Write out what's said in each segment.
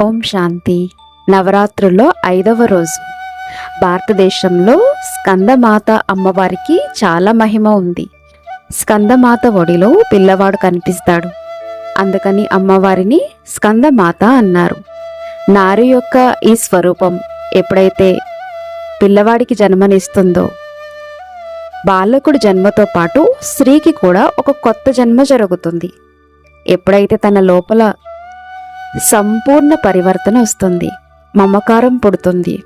ఓం శాంతి. నవరాత్రుల్లో ఐదవ రోజు. భారతదేశంలో స్కందమాత అమ్మవారికి చాలా మహిమ ఉంది. స్కందమాత ఒడిలో పిల్లవాడు కనిపిస్తాడు. అందుకని అమ్మవారిని స్కందమాత అన్నారు. నారి యొక్క ఈ స్వరూపం ఎప్పుడైతే పిల్లవాడికి జన్మనిస్తుందో బాలకుడు జన్మతో పాటు స్త్రీకి కూడా ఒక కొత్త జన్మ జరుగుతుంది. ఎప్పుడైతే తన లోపల సంపూర్ణ పరివర్తన వస్తుంది. మమకారం పుడుతుంది.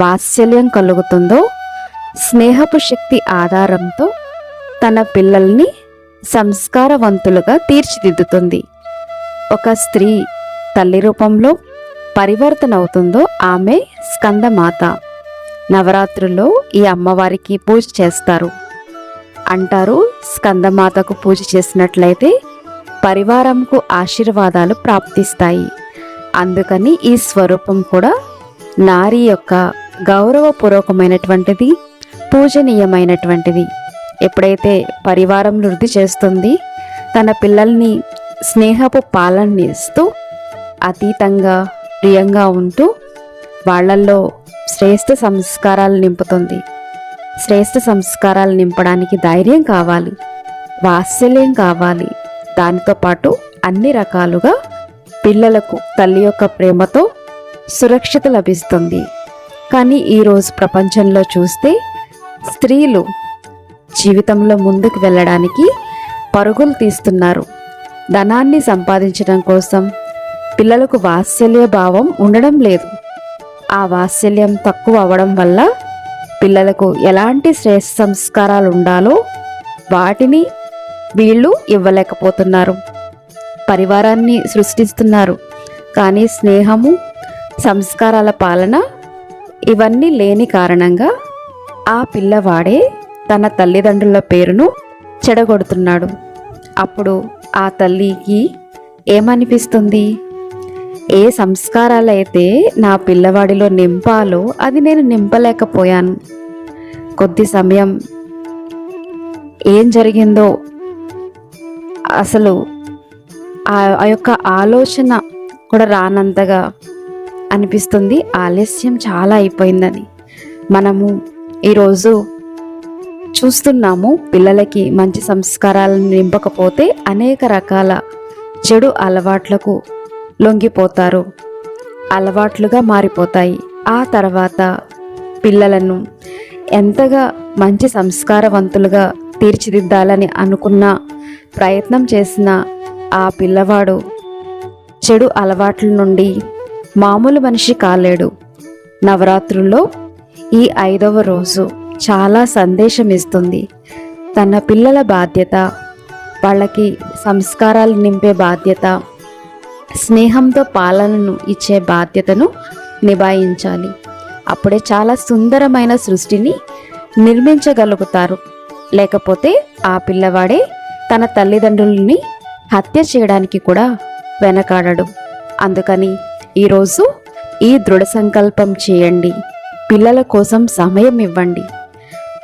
వాత్సల్యం కలుగుతుందో స్నేహపు శక్తి ఆధారంతో తన పిల్లల్ని సంస్కారవంతులుగా తీర్చిదిద్దుతుంది. ఒక స్త్రీ తల్లి రూపంలో పరివర్తన అవుతుందో ఆమె స్కందమాత. నవరాత్రుల్లో ఈ అమ్మవారికి పూజ చేస్తారు. అంటారు స్కందమాతకు పూజ చేసినట్లయితే పరివారంకు ఆశీర్వాదాలు ప్రాప్తిస్తాయి. అందుకని ఈ స్వరూపం కూడా నారి యొక్క గౌరవపూర్వకమైనటువంటిది పూజనీయమైనటువంటిది. ఎప్పుడైతే పరివారం వృద్ధి చేస్తుంది తన పిల్లల్ని స్నేహపు పాలన ఇస్తూ అతీతంగా ప్రియంగా ఉంటూ వాళ్ళల్లో శ్రేష్ఠ సంస్కారాలు నింపుతుంది. శ్రేష్ఠ సంస్కారాలు నింపడానికి ధైర్యం కావాలి. వాత్సల్యం కావాలి. దానితో పాటు అన్ని రకాలుగా పిల్లలకు తల్లి యొక్క ప్రేమతో సురక్షిత లభిస్తుంది. కానీ ఈరోజు ప్రపంచంలో చూస్తే స్త్రీలు జీవితంలో ముందుకు వెళ్ళడానికి పరుగులు తీస్తున్నారు. ధనాన్ని సంపాదించడం కోసం పిల్లలకు వాత్సల్య భావం ఉండడం లేదు. ఆ వాత్సల్యం తక్కువ అవడం వల్ల పిల్లలకు ఎలాంటి శ్రేష్ఠ సంస్కారాలు ఉండాలో వాటిని వీళ్ళు ఇవ్వలేకపోతున్నారు. పరివారాన్ని సృష్టిస్తున్నారు. కానీ స్నేహము సంస్కారాల పాలన ఇవన్నీ లేని కారణంగా ఆ పిల్లవాడే తన తల్లిదండ్రుల పేరును చెడగొడుతున్నాడు. అప్పుడు ఆ తల్లికి ఏమనిపిస్తుంది? ఏ సంస్కారాలైతే నా పిల్లవాడిలో నింపాలో అది నేను నింపలేకపోయాను. కొద్ది సమయం ఏం జరిగిందో అసలు ఆ ఆ యొక్క ఆలోచన కూడా రానంతగా అనిపిస్తుంది. ఆలస్యం చాలా అయిపోయిందని మనము ఈరోజు చూస్తున్నాము. పిల్లలకి మంచి సంస్కారాలను నింపకపోతే అనేక రకాల చెడు అలవాట్లకు లొంగిపోతారు. అలవాట్లుగా మారిపోతాయి. ఆ తర్వాత పిల్లలను ఎంతగా మంచి సంస్కారవంతులుగా తీర్చిదిద్దాలని అనుకున్న ప్రయత్నం చేసిన ఆ పిల్లవాడు చెడు అలవాట్ల నుండి మామూలు మనిషి కాలేడు. నవరాత్రుల్లో ఈ ఐదవ రోజు చాలా సందేశం ఇస్తుంది తన పిల్లల బాధ్యత వాళ్ళకి సంస్కారాలు నింపే బాధ్యత స్నేహంతో పాలనను ఇచ్చే బాధ్యతను నిభాయించాలి. అప్పుడే చాలా సుందరమైన సృష్టిని నిర్మించగలుగుతారు. లేకపోతే ఆ పిల్లవాడే తన తల్లిదండ్రుల్ని హత్య చేయడానికి కూడా వెనకాడడు. అందుకని ఈరోజు ఈ దృఢ సంకల్పం చేయండి. పిల్లల కోసం సమయం ఇవ్వండి.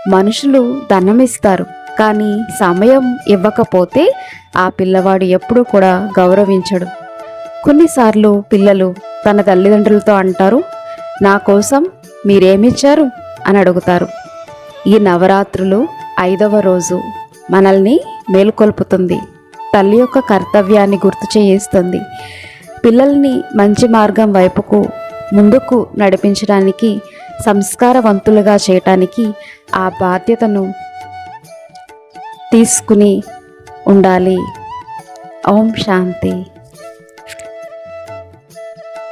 మనుషులు ధనం ఇస్తారు కానీ సమయం ఇవ్వకపోతే ఆ పిల్లవాడు ఎప్పుడూ కూడా గౌరవించడు. కొన్నిసార్లు పిల్లలు తన తల్లిదండ్రులతో అంటారు నా కోసం మీరేమిచ్చారు? అని అడుగుతారు. ఈ నవరాత్రులు ఐదవ రోజు. మనల్ని మేలుకొల్పుతుంది. తల్లి యొక్క కర్తవ్యాన్ని గుర్తు చేయిస్తుంది. పిల్లల్ని మంచి మార్గం వైపుకు ముందుకు నడిపించడానికి సంస్కారవంతులుగా చేయటానికి ఆ బాధ్యతను తీసుకుని ఉండాలి. ఓం శాంతి.